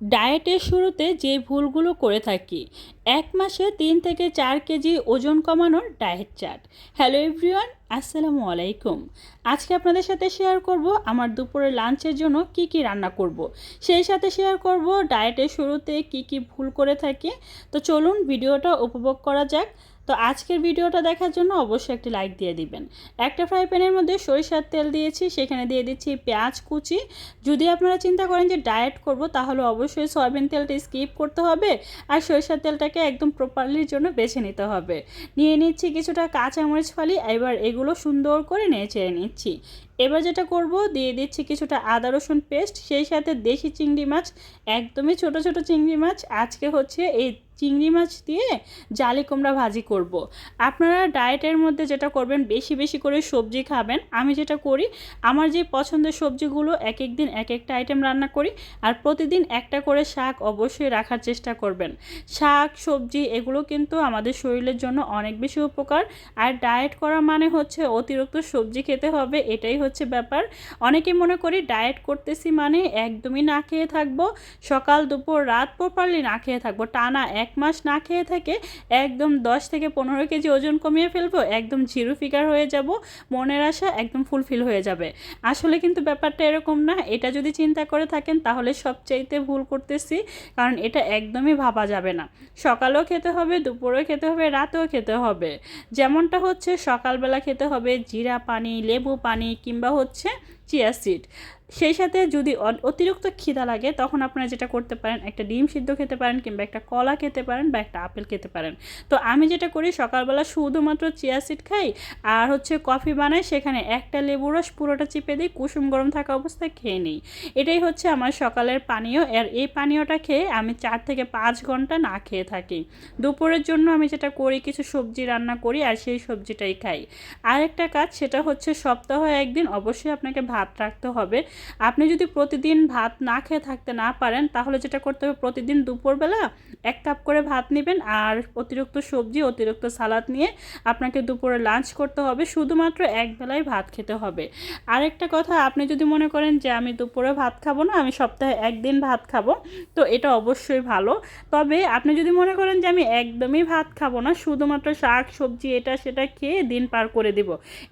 ডায়েটের শুরুতে যে ভুলগুলো করে থাকি, এক মাসে তিন থেকে চার কেজি ওজন কমানোর ডায়েট চার্ট। হ্যালো এভরিওয়ান আসসালামু আলাইকুম। আজকে আপনাদের সাথে শেয়ার করব আমার দুপুরে লাঞ্চের জন্য কি কি রান্না করব। সেই সাথে শেয়ার করব ডায়েটের শুরুতে কি কি ভুল করে থাকি। তো চলুন ভিডিওটা উপভোগ করা যাক। তো আজকের ভিডিওটা দেখার জন্য অবশ্যই একটি লাইক দিয়ে দিবেন। একটা ফ্রাই প্যানের মধ্যে সরিষার তেল দিয়েছি, সেখানে দিয়ে দিচ্ছি পেঁয়াজ কুচি। যদি আপনারা চিন্তা করেন যে ডায়েট করব, তাহলে অবশ্যই সয়াবিন তেলটা স্কিপ করতে হবে আর সরিষার তেলটাকে একদম প্রপারলির জন্য বেছে নিতে হবে। নিয়ে নিচ্ছি কিছুটা কাঁচামরিচ ফালি, এবার এগুলো সুন্দর করে নেড়ে চেড়ে নিচ্ছি। এবার যেটা করব, দিয়ে দিচ্ছি কিছুটা আদা রসুন পেস্ট সেই সাথে দেশি চিংড়ি মাছ, একদমই ছোট ছোট চিংড়ি মাছ। আজকে হচ্ছে এই চিংড়ি মাছ দিয়ে জালি কুমড়া ভাজি করব। আপনারা ডায়েটের মধ্যে যেটা করবেন, বেশি বেশি করে সবজি খাবেন। আমি যেটা করি, আমার যে পছন্দের সবজিগুলো এক এক দিন এক একটা আইটেম রান্না করি আর প্রতিদিন একটা করে শাক অবশ্যই রাখার চেষ্টা করবেন। শাক, সবজি এগুলো কিন্তু আমাদের শরীরের জন্য অনেক বেশি উপকার। আর ডায়েট করা মানে হচ্ছে অতিরিক্ত সবজি খেতে হবে, এটাই হচ্ছে ব্যাপার। অনেকে মনে করি ডায়েট করতেছি মানে একদমই না খেয়ে থাকব। সকাল, দুপুর, রাত প্রপারলি না খেয়ে থাকব। টানা এক এক মাস না খেয়ে থাকে একদম দশ থেকে পনেরো কেজি ওজন কমিয়ে ফেলব, একদম জিরো ফিগার হয়ে যাব। মনের আশা একদম ফুলফিল হয়ে যাবে। আসলে কিন্তু ব্যাপারটা এরকম না। এটা যদি চিন্তা করে থাকেন তাহলে সবচাইতে ভুল করতেছি, কারণ এটা একদমই ভাবা যাবে না। সকালেও খেতে হবে, দুপুরেও খেতে হবে, রাতেও খেতে হবে। যেমনটা হচ্ছে সকালবেলা খেতে হবে জিরা পানি, লেবু পানি কিংবা হচ্ছে চিয়া সিড। সেই সাথে যদি অতিরিক্ত খিদা লাগে, তখন আপনারা যেটা করতে পারেন, একটা ডিম সিদ্ধ খেতে পারেন কিংবা একটা কলা খেতে পারেন বা একটা আপেল খেতে পারেন। তো আমি যেটা করি, সকালবেলা শুধুমাত্র চিয়া সিড খাই আর হচ্ছে কফি বানাই, সেখানে একটা লেবু রস পুরোটা চিপে দিই, কুসুম গরম থাকা অবস্থায় খেয়ে নিই। এটাই হচ্ছে আমার সকালের পানীয় আর এই পানীয়টা খেয়ে আমি চার থেকে পাঁচ ঘণ্টা না খেয়ে থাকি। দুপুরের জন্য আমি যেটা করি, কিছু সবজি রান্না করি আর সেই সবজিটাই খাই। আরেকটা কাজ, সেটা হচ্ছে সপ্তাহে একদিন অবশ্যই আপনাকে ভাত রাখতে হবে। আপনি যদি প্রতিদিন ভাত না খেয়ে থাকতে না পারেন, তাহলে যেটা করতে হবে, প্রতিদিন দুপুরবেলা এক কাপ করে ভাত নেবেন আর অতিরিক্ত সবজি, অতিরিক্ত সালাদ নিয়ে আপনাকে দুপুরে লাঞ্চ করতে হবে। শুধুমাত্র এক বেলায় ভাত খেতে হবে। আরেকটা কথা, আপনি যদি মনে করেন যে আমি দুপুরে ভাত খাব না, আমি সপ্তাহে একদিন ভাত খাব, তো এটা অবশ্যই ভালো। তবে আপনি যদি মনে করেন যে আমি একদমই ভাত খাব না, শুধুমাত্র শাক, সবজি, এটা সেটা খেয়ে দিন পার করে দিব।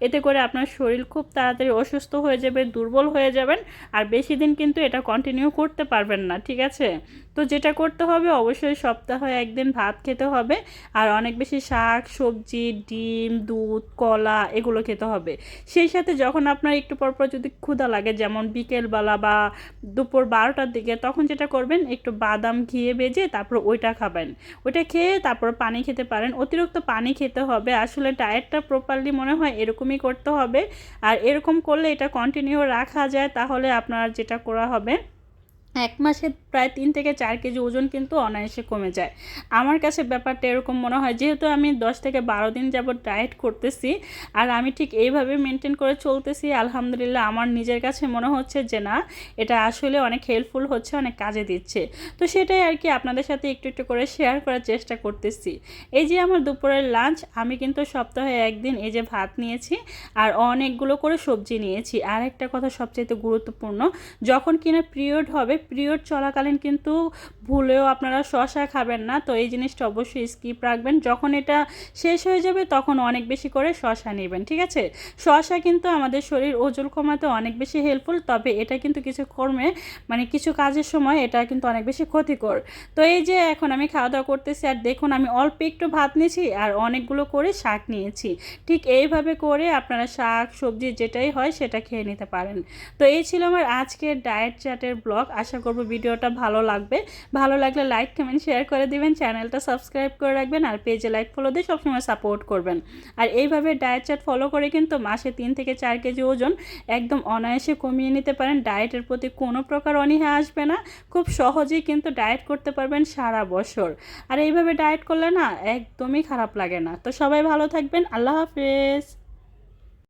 এতে করে আপনার শরীর খুব তাড়াতাড়ি অসুস্থ হয়ে যাবে, দুর্বল হয়ে যাবেন আর বেশি দিন কিন্তু এটা কন্টিনিউ করতে পারবেন না, ঠিক আছে? তো যেটা করতে হবে অবশ্যই সপ্তাহে একদিন ভাত খেতে হবে আর অনেক বেশি শাক, সবজি, ডিম, দুধ, কলা এগুলো খেতে হবে। সেই সাথে যখন আপনার একটু পরপর যদি ক্ষুধা লাগে, যেমন বিকেলবেলা বা দুপুর বারোটার দিকে, তখন যেটা করবেন, একটু বাদাম ঘিয়ে বেজে তারপর ওইটা খাবেন। ওইটা খেয়ে তারপর পানি খেতে পারেন। অতিরিক্ত পানি খেতে হবে। আসলে ডায়েটটা প্রপারলি মনে হয় এরকমই করতে হবে। আর এরকম করলে এটা কন্টিনিউ রাখা যায় আপনার যেটা করা হবে এক মাসে প্রায় তিন থেকে চার কেজি ওজন কিন্তু অনায়াসে কমে যায়। আমার কাছে ব্যাপারটা এরকম মনে হয়, যেহেতু আমি দশ থেকে বারো দিন যাবৎ ডায়েট করতেছি, আর আমি ঠিক এইভাবে মেনটেন করে চলতেছি, আলহামদুলিল্লাহ আমার নিজের কাছে মনে হচ্ছে যে না, এটা আসলে অনেক হেল্পফুল হচ্ছে, অনেক কাজে দিচ্ছে। তো সেটাই আর কি আপনাদের সাথে একটু একটু করে শেয়ার করার চেষ্টা করতেছি। এই যে আমার দুপুরের লাঞ্চ আমি কিন্তু সপ্তাহে একদিন এই যে ভাত নিয়েছি, আর অনেকগুলো করে সবজি নিয়েছি। আর একটা কথা সবচেয়ে গুরুত্বপূর্ণ, যখন কিনা পিরিয়ড হবে পিরিয়ড চলাকালীন কিন্তু ভুলেও আপনারা শশা খাবেন না। তো এই জিনিসটা অবশ্যই স্কিপ রাখবেন। যখন এটা শেষ হয়ে যাবে, তখন অনেক বেশি করে শশা নেবেন, ঠিক আছে? শশা কিন্তু আমাদের শরীর ওজন কমাতে অনেক বেশি হেল্পফুল তবে এটা কিন্তু কিছু কর্মে মানে কিছু কাজের সময় এটা কিন্তু অনেক বেশি ক্ষতিকর। তো এই যে এখন আমি খাওয়া দাওয়া করতেছি, আর দেখুন আমি অল্প একটু ভাত নিয়েছি, আর অনেকগুলো করে শাক নিয়েছি। ঠিক এইভাবে করে আপনারা শাক, সবজি যেটাই হয়, সেটা খেয়ে নিতে পারেন। তো এই ছিল আমার আজকের ডায়েট চার্টের ব্লগ আশা করব ভিডিওটা ভালো লাগবে। ভালো লাগলে লাইক কমেন্ট শেয়ার করে দিবেন। চ্যানেলটা সাবস্ক্রাইব করে রাখবেন আর পেজে লাইক ফলো দিয়ে সবসময় সাপোর্ট করবেন। আর এইভাবে ডায়েট চার্ট ফলো করে কিন্তু মাসে তিন থেকে চার কেজি ওজন একদম অনায়াসে কমিয়ে নিতে পারেন। ডায়েটের প্রতি কোনো প্রকার অনীহা আসবে না। খুব সহজেই কিন্তু ডায়েট করতে পারবেন সারা বছর। আর এইভাবে ডায়েট করলে না একদমই খারাপ লাগে না। তো সবাই ভালো থাকবেন। আল্লাহ হাফেজ।